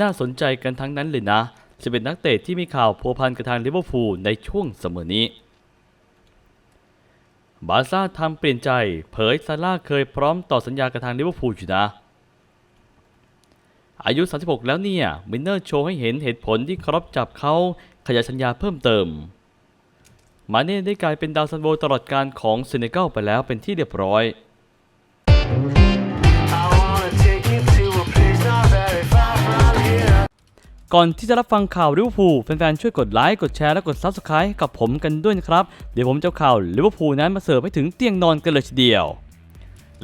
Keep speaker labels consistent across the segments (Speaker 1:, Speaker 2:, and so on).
Speaker 1: น่าสนใจกันทั้งนั้นเลยนะจะเป็นนักเตะที่มีข่าวพัวพันกับทางลิเวอร์พูลในช่วงเสมอนี้ บาซ่าทำเปลี่ยนใจ เผยซาร่าเคยพร้อมต่อสัญญากับทางลิเวอร์พูลอยู่นะ อายุ 36 แล้วเนี่ย มินเนอร์โชว์ให้เห็นเหตุผลที่ครอปจับเขาขยายสัญญาเพิ่มเติม มาเน่ได้กลายเป็นดาวซันโวตลอดการของเซเนกัลไปแล้วเป็นที่เรียบร้อย ก่อนที่จะรับฟังข่าวลิเวอร์พูลแฟนๆช่วยกดไลค์กดแชร์และกด Subscribe ให้กับผมกันด้วยนะครับ เดี๋ยวผมจะเอาข่าวลิเวอร์พูลนั้นมาเสิร์ฟให้ถึงเตียงนอนกันเลยทีเดียว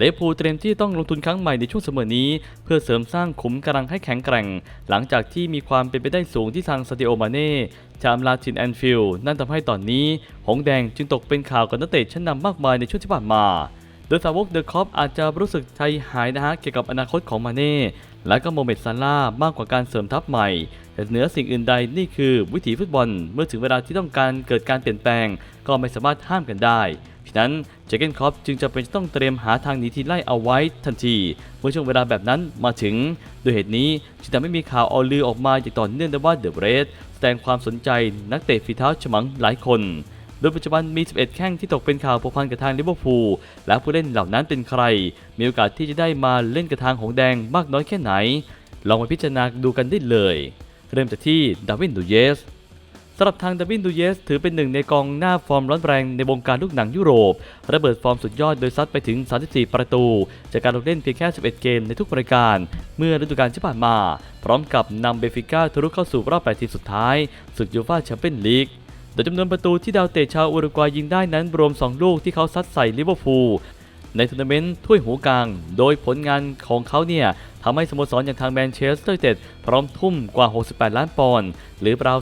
Speaker 1: ลิเวอร์พูลเตรียมที่ต้องลงทุนครั้งใหม่ในช่วงเสมอนี้ เพื่อเสริมสร้างขุมกำลังให้แข็งแกร่ง หลังจากที่มีความเป็นไปได้สูงที่ทางซาดิโอมาเน่จะอำลาทินแอนฟิลด์นั่นทำให้ตอนนี้ หงแดงจึงตกเป็นข่าวกับนักเตะชั้นนำมากมายในช่วงที่ผ่านมา โดยสาวกเดอะคอปอาจจะรู้สึกใจหายนะฮะเกี่ยวกับอนาคตของมาเน่และก็โมเมดซาร่ามากกว่าการเสริมทัพใหม่ แต่เหนือสิ่งอื่นใดนี่คือวิถีฟุตบอล เมื่อถึงเวลาที่ต้องการเกิดการเปลี่ยนแปลง ก็ไม่สามารถห้ามกันได้ฉะนั้นเจเกนคอปจึงจะเป็นต้องเตรียมหาทางหนีทีไล่เอาไว้ทันที เมื่อช่วงเวลาแบบนั้นมาถึง โดยเหตุนี้จึงทำให้มีข่าวเอาลือออกมาอย่างต่อเนื่องได้ว่าเดอะเรสแสดงความสนใจนักเตะฝีเท้าฉมังหลายคน โดยปัจจุบันมี 11 แข้งที่ตกเป็นข่าวพัวพันกับทางลิเวอร์พูล และผู้เล่นเหล่านั้นเป็นใคร มีโอกาสที่จะได้มาเล่นกับทางหงแดงมากน้อยแค่ไหน ลองไปพิจารณาดูกันได้เลย เริ่มจากที่ดาวินดูเยสสำหรับทางดาวินดูเยส ถือเป็นหนึ่งในกองหน้าฟอร์มร้อนแรงในวงการลูกหนังยุโรประเบิดฟอร์มสุดยอดโดยซัดไปถึง 34 ประตู จากการลงเล่นเพียงแค่ 11 เกมในทุกรายการ เมื่อฤดูกาลที่ผ่านมา พร้อมกับนำเบฟิก้าทะลุเข้าสู่รอบ 8 ทีมสุดท้ายศึกยูฟ่าแชมเปี้ยนลีก โดยจำนวนประตูที่ดาวเตะชาวอุรุกวัยยิงได้นั้นรวม 2 ลูกที่เขาซัดใส่ลิเวอร์พูลในทัวร์นาเมนต์ถ้วยหูกลาง โดยผลงานของเขาเนี่ยทำให้สโมสรอย่างทางแมนเชสเตอร์ยูไนเต็ดพร้อมทุ่มกว่า 68 ล้านปอนด์หรือราว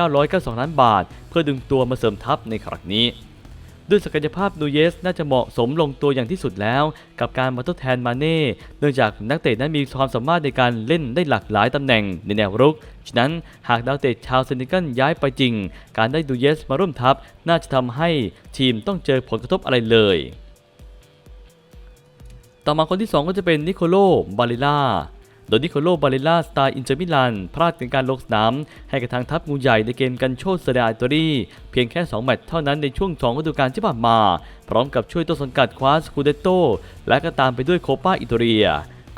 Speaker 1: 2,992 ล้านบาท เพื่อดึงตัวมาเสริมทัพในครั้งนี้ ด้วยศักยภาพนูเยสน่าจะเหมาะสมลงตัวอย่างที่สุดแล้ว กับการมาทดแทนมาเน่เนื่องจากนักเตะนั้นมีความสามารถในการเล่นได้หลากหลายตำแหน่งในแนวรุก ฉะนั้นหากดาวเตะชาวเซนิกันย้ายไปจริง การได้ดูเยสมาร่วมทัพ น่าจะทำให้ทีมต้องเจอผลกระทบอะไรเลย ต่อมาคนที่ 2 ก็จะเป็นนิโคโลบาลิล่า โดยนิโคโลบาลิล่าสไตล์อินเตอร์มิลานพลาดในการลงสนาม ให้กับทางทัพงูใหญ่ในเกมกันโชเซเรียอิตาลีเพียงแค่ 2 แมตช์เท่านั้นในช่วง2ฤดูกาลที่ผ่านมา พร้อมกับช่วยต้นสังกัดคว้าสคูเดโตและก็ตามไปด้วยโคปาอิตาเลีย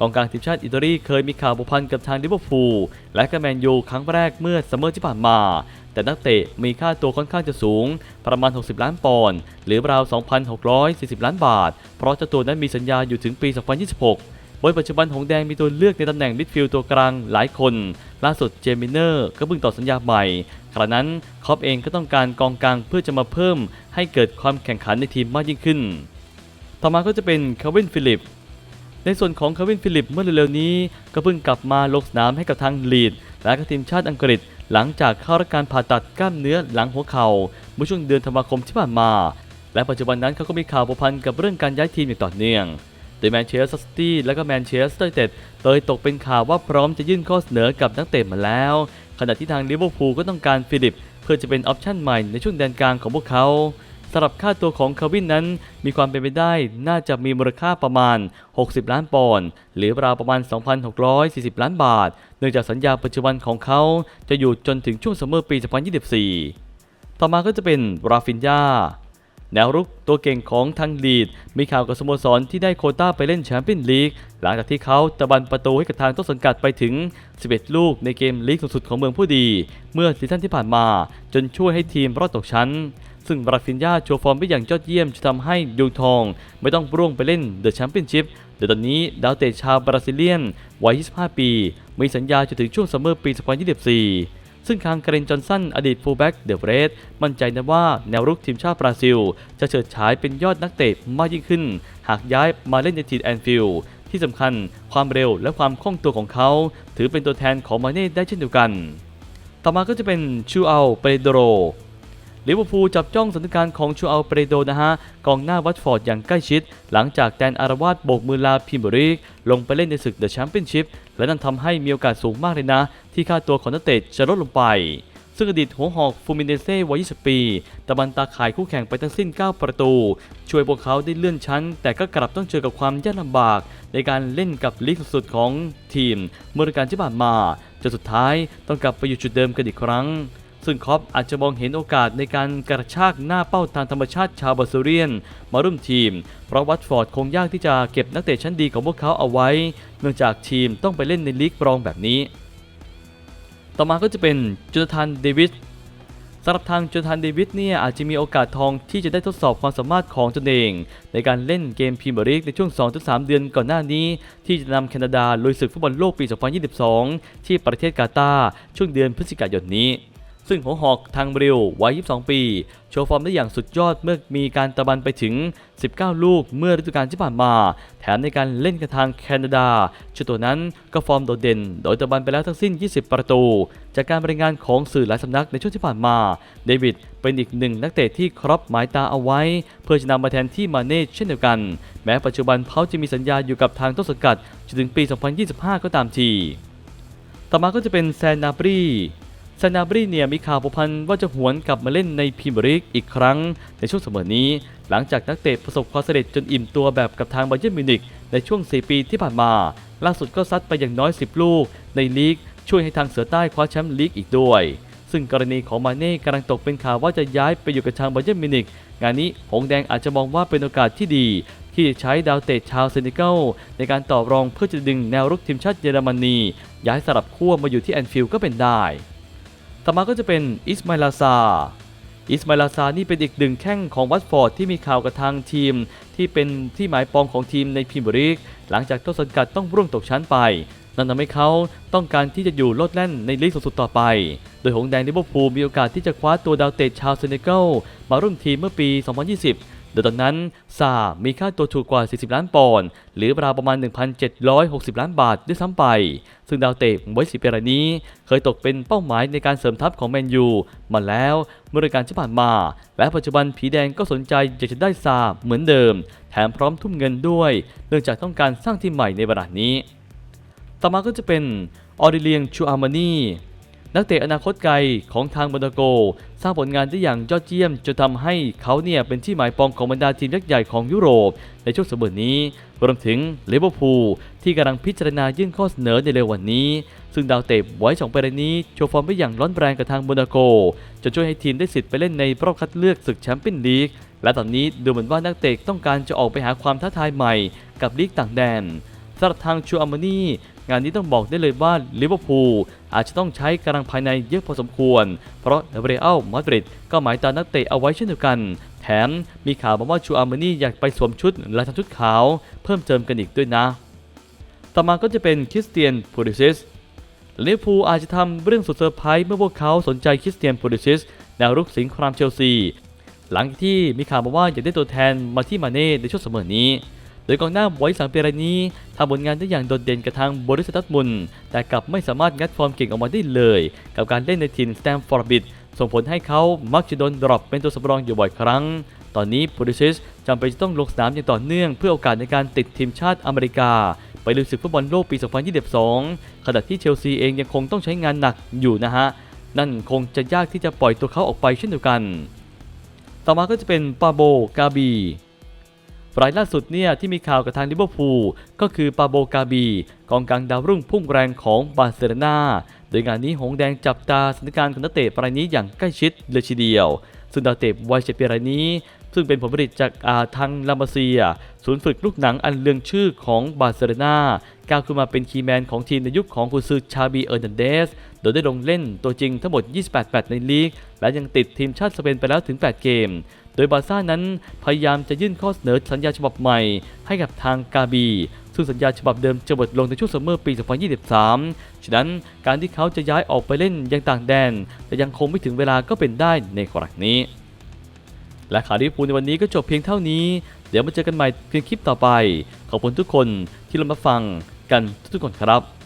Speaker 1: กองกลางทีมชาติอิตาลีเคยมีข่าวผูกพันกับทางลิเวอร์พูลและก็แมนยูครั้งแรกเมื่อซัมเมอร์ที่ผ่านมา แต่นักเตะมีค่าตัวค่อนข้างจะสูง ประมาณ 60 ล้านปอนด์หรือราว 2,640 ล้านบาท เพราะเจ้าตัวนั้นมีสัญญาอยู่ถึงปี 2026 โดยปัจจุบันหงแดงมีตัวเลือกในตำแหน่งมิดฟิลด์ตัวกลางหลายคน ล่าสุดเจมิเนอร์ก็เพิ่งต่อสัญญาใหม่ขณะนั้นคอปเองก็ต้องการกองกลางเพื่อจะมาเพิ่ม ให้เกิดความแข่งขันในทีมมากยิ่งขึ้น ต่อมาก็จะเป็นคาวินฟิลิป ในส่วนของคาวินฟิลิปเมื่อเร็วๆนี้ ก็เพิ่งกลับมาลงสนามให้กับทางลีด และก็ทีมชาติอังกฤษ หลังจากเข้ารับการผ่าตัดกล้ามเนื้อหลังหัวเข่าเมื่อช่วงเดือนธันวาคมที่ผ่านมา และปัจจุบันนั้นเขาก็มีข่าวผูกพันกับเรื่องการย้ายทีมอย่างต่อเนื่อง โดยแมนเชสเตอร์ซิตี้และก็แมนเชสเตอร์ยูไนเต็ดเคยตกเป็นข่าวว่าพร้อมจะยื่นข้อเสนอกับนักเตะมาแล้ว ขณะที่ทางลิเวอร์พูลก็ต้องการฟิลิป เพื่อจะเป็นออปชั่นใหม่ในช่วงแดนกลางของพวกเขาสำหรับค่าตัวของคาวินนั้น มีความเป็นไปได้น่าจะมีมูลค่าประมาณ 60 ล้านปอนด์หรือราวประมาณ 2,640 ล้านบาท เนื่องจากสัญญาปัจจุบันของเขาจะอยู่จนถึงช่วงซัมเมอร์ปี 2024 ต่อมาก็จะเป็นราฟินยา แนวรุกตัวเก่งของทางลีด มีข่าวกับสโมสรที่ได้โคต้าไปเล่นแชมเปี้ยนลีก หลังจากที่เขาตะบันประตูให้กับทางต้นสังกัดไปถึง 11 ลูกในเกมลีกสูงสุดของเมืองผู้ดี เมื่อซีซั่นที่ผ่านมา จนช่วยให้ทีมรอดตกชั้น ซึ่งบราฟินยาโชว์ฟอร์มได้อย่างยอดเยี่ยมจะทำให้ดวงทอง ไม่ต้องร่วงไปเล่นเดอะแชมเปี้ยนชิพโดยตอนนี้ดาวเตะชาวบราซิเลียนวัย 25 ปี มีสัญญาจนถึงช่วงซัมเมอร์ปี 2024 ซึ่งทางเกรนจอนสันอดีตฟูลแบ็กเดอะเรสมั่นใจนะว่าแนวรุกทีมชาติบราซิล จะเฉิดฉายเป็นยอดนักเตะมากยิ่งขึ้น หากย้ายมาเล่นในทีมแอนฟิลด์ที่สำคัญความเร็วและความคล่องตัวของเขา ถือเป็นตัวแทนของมาเน่ได้เช่นเดียวกัน ต่อมาก็จะเป็นชูอัลเปโดโร ลิเวอร์พูลจับจ้องสถานการณ์ของชูอัลเปโดนะฮะกองหน้าวัตฟอร์ดอย่างใกล้ชิด หลังจากแดนอารวาสโบกมือลาพรีเมียร์ลีกลงไปเล่นในศึกเดอะแชมเปี้ยนชิพและนั่นทำให้มีโอกาสสูงมากเลยนะ ที่ค่าตัวของนักเตะจะลดลงไป ซึ่งอดีตหัวหอกฟูมิเนเซ่วัย 20 ปีตะบันตาข่ายคู่แข่งไปทั้งสิ้น 9 ประตู ช่วยพวกเขาได้เลื่อนชั้น แต่ก็กลับต้องเจอกับความยากลำบาก ในการเล่นกับลีกสุดๆของทีมเมื่อกาลที่ผ่านมาจนสุดท้ายต้องกลับไปอยู่จุดเดิมกันอีกครั้ง ซึ่งคอปอาจจะมองเห็นโอกาสในการกระชากหน้าเป้าทางธรรมชาติชาวบาซูเรียน มาร่วมทีม เพราะวัตฟอร์ดคงยากที่จะเก็บนักเตะชั้นดีของพวกเขาเอาไว้ เนื่องจากทีมต้องไปเล่นในลีกรองแบบนี้ ต่อมาก็จะเป็นจูนธานเดวิสสำหรับทางจูนธานเดวิสเนี่ยอาจจะมีโอกาสทองที่จะได้ทดสอบความสามารถของตนเอง ในการเล่นเกมพรีเมียร์ลีกในช่วง 2-3 เดือนก่อนหน้านี้ ที่จะนำแคนาดาลุยศึกฟุตบอลโลกปี 2022 ที่ประเทศกาตาร์ช่วงเดือนพฤศจิกายนนี้ ซึ่งหัวหอกทางบริลวัย 22 ปี โชว์ฟอร์มได้อย่างสุดยอดเมื่อมีการตะบันไปถึง 19 ลูกเมื่อฤดูกาลที่ผ่านมา แถมในการเล่นกับทางแคนาดาเจ้าตัวนั้นก็ฟอร์มโดดเด่น โดยตะบันไปแล้วทั้งสิ้น 20 ประตู จากการรายงานของสื่อหลายสำนักในช่วงที่ผ่านมา เดวิดเป็นอีกหนึ่งนักเตะที่ครอปหมายตาเอาไว้ เพื่อจะนำมาแทนที่มาเน่เช่นเดียวกัน แม้ปัจจุบันเขาจะมีสัญญาอยู่กับทางต้นสังกัดจนถึงปี 2025 ก็ตามที ต่อมาก็จะเป็นแซนนาบรี ซานาบรีเนียมีข่าวผูกพันว่าจะหวนกลับมาเล่นในพรีเมียร์ลีกอีกครั้งในช่วงเสมอนี้ หลังจากนักเตะประสบความสำเร็จจนอิ่มตัวแบบกับทางบาเยิร์นมิวนิกในช่วง 4 ปีที่ผ่านมา ล่าสุดก็ซัดไปอย่างน้อย 10 ลูก ในลีกช่วยให้ทางเสือใต้คว้าแชมป์ลีกอีกด้วย ซึ่งกรณีของมาเน่กำลังตกเป็นข่าวว่าจะย้ายไปอยู่กับทางบาเยิร์นมิวนิกงานนี้หงแดงอาจจะมองว่าเป็นโอกาสที่ดีที่จะใช้ดาวเตะชาวเซนิเกลในการต่อรองเพื่อจะดึงแนวรุกทีมชาติเยอรมนีย้ายสลับขั้วมาอยู่ที่แอนฟิลด์ก็เป็นได้ ต่อมาก็จะเป็นอิสมาลาซา อิสมาลาซานี่เป็นอีกหนึ่งแข้งของวัตฟอร์ดที่มีข่าวกับทางทีม ที่เป็นที่หมายปองของทีมในพรีเมียร์ลีกหลังจากต้นสังกัดต้องร่วงตกชั้นไป นั่นทำให้เขาต้องการที่จะอยู่โลดแล่นในลีกสูงสุดต่อไป โดยหงแดงลิเวอร์พูลมีโอกาสที่จะคว้าตัวดาวเตะชาวเซเนกัลมาร่วมทีมเมื่อปี 2020 โดยตอนนั้นซามีค่าตัวถูกกว่า 40 ล้านปอนด์หรือราวประมาณ 1,760 ล้านบาทด้วยซ้ำไป ซึ่งดาวเตะไว้สิปีรนี้ เคยตกเป็นเป้าหมายในการเสริมทัพของแมนยูมาแล้วเมื่อฤดูกาลที่ผ่านมา และปัจจุบันผีแดงก็สนใจอยากจะได้ซาเหมือนเดิม แถมพร้อมทุ่มเงินด้วย เนื่องจากต้องการสร้างทีมใหม่ในเวลานี้ ต่อมาก็จะเป็นออริเลียงชูอามานี นักเตะอนาคตไกลของทางบอนโก สร้างผลงานได้อย่างยอดเยี่ยมจนทำให้เขาเนี่ยเป็นที่หมายปองของบรรดาทีมยักษ์ใหญ่ของยุโรป ในช่วงสมอนี้รวมถึงลิเวอร์พูลที่กำลังพิจารณายื่นข้อเสนอในเร็ววันนี้ ซึ่งดาวเตะไว้สองประเด็นนี้โชว์ฟอร์มได้อย่างร้อนแรงกับทางโมนโกจะช่วยให้ทีมได้สิทธิ์ไปเล่นในรอบคัดเลือกศึกแชมเปี้ยนลีกและตอนนี้ดูเหมือนว่านักเตะต้องการจะออกไปหาความท้าทายใหม่กับลีกต่างแดนสำหรับทางชูอามานี งานนี้ต้องบอกได้เลยว่าลิเวอร์พูลอาจจะต้องใช้กำลังภายในเยอะพอสมควร เพราะเรอัลมาดริดก็หมายตานักเตะเอาไว้เช่นเดียวกัน แถมมีข่าวมาว่าชูอามานี่อยากไปสวมชุดและทำชุดขาว เพิ่มเติมกันอีกด้วยนะ ต่อมาก็จะเป็นคริสเตียนพูริซิสลิเวอร์พูลอาจจะทำเรื่องสุดเซอร์ไพรส์เมื่อพวกเขาสนใจคริสเตียนพูริซิสแนวรุกสิงห์ครามเชลซีหลังที่มีข่าวมาว่าอยากได้ตัวแทนมาที่มาเน่ในช่วงเสมอนี้ ดยกองหน้าไว้สังเปีรนี้ทำผลงานได้อย่างโดดเด่นกับทางบริษัทดัตมุนแต่กลับไม่สามารถงัดฟอร์มเก่งออกมาได้เลย กับการเล่นในทีมสแตมฟอร์ดบิดส่งผลให้เขามักจะโดนดรอปเป็นตัวสำรองอยู่บ่อยครั้ง ตอนนี้พูริซิสจำเป็นจะต้องลงสนามอย่างต่อเนื่องเพื่อโอกาสในการติดทีมชาติอเมริกา ไปลุยศึกฟุตบอลโลกปี 2022 ขณะที่เชลซีเองยังคงต้องใช้งานหนักอยู่นะฮะ นั่นคงจะยากที่จะปล่อยตัวเขาออกไปเช่นเดียวกัน ต่อมาก็จะเป็นปาโบ กาบี รายล่าสุดเนี่ยที่มีข่าวกับทางลิเวอร์พูลก็คือปาโบกาบีกองกลางดาวรุ่งพุ่งแรงของบาร์เซโลนาโดยงานนี้หงแดงจับตาสถานการณ์ของนักเตะรายนี้อย่างใกล้ชิดเลยทีเดียว ซึ่งดาวเตะวัยเจ็ดปีรายนี้ ซึ่งเป็นผลผลิตจากอาทางลามาเซีย ศูนย์ฝึกลูกหนังอันเลืองชื่อของบาร์เซโลนาก้าวขึ้นมาเป็นคีย์แมนของทีมในยุคของกุนซือชาบีเออร์นันเดส โดยได้ลงเล่นตัวจริงทั้งหมด 28 แมตช์ในลีก และยังติดทีมชาติสเปนไปแล้วถึง 8 เกม โดยบาร์ซ่านั้นพยายามจะยื่นข้อเสนอสัญญาฉบับใหม่ ให้กับทางกาบี ซึ่งสัญญาฉบับเดิมจะหมดลงในช่วงซัมเมอร์ปี 2023 ฉะนั้นการที่เขาจะย้ายออกไปเล่นยังต่างแดน แต่ยังคงไม่ถึงเวลาก็เป็นได้ในกรณีนี้ และข่าวลิเวอร์พูลในวันนี้ก็จบเพียงเท่านี้ เดี๋ยวมาเจอกันใหม่เพียงคลิปต่อไป ขอบคุณทุกคนที่เรามาฟังกันทุกๆคนครับ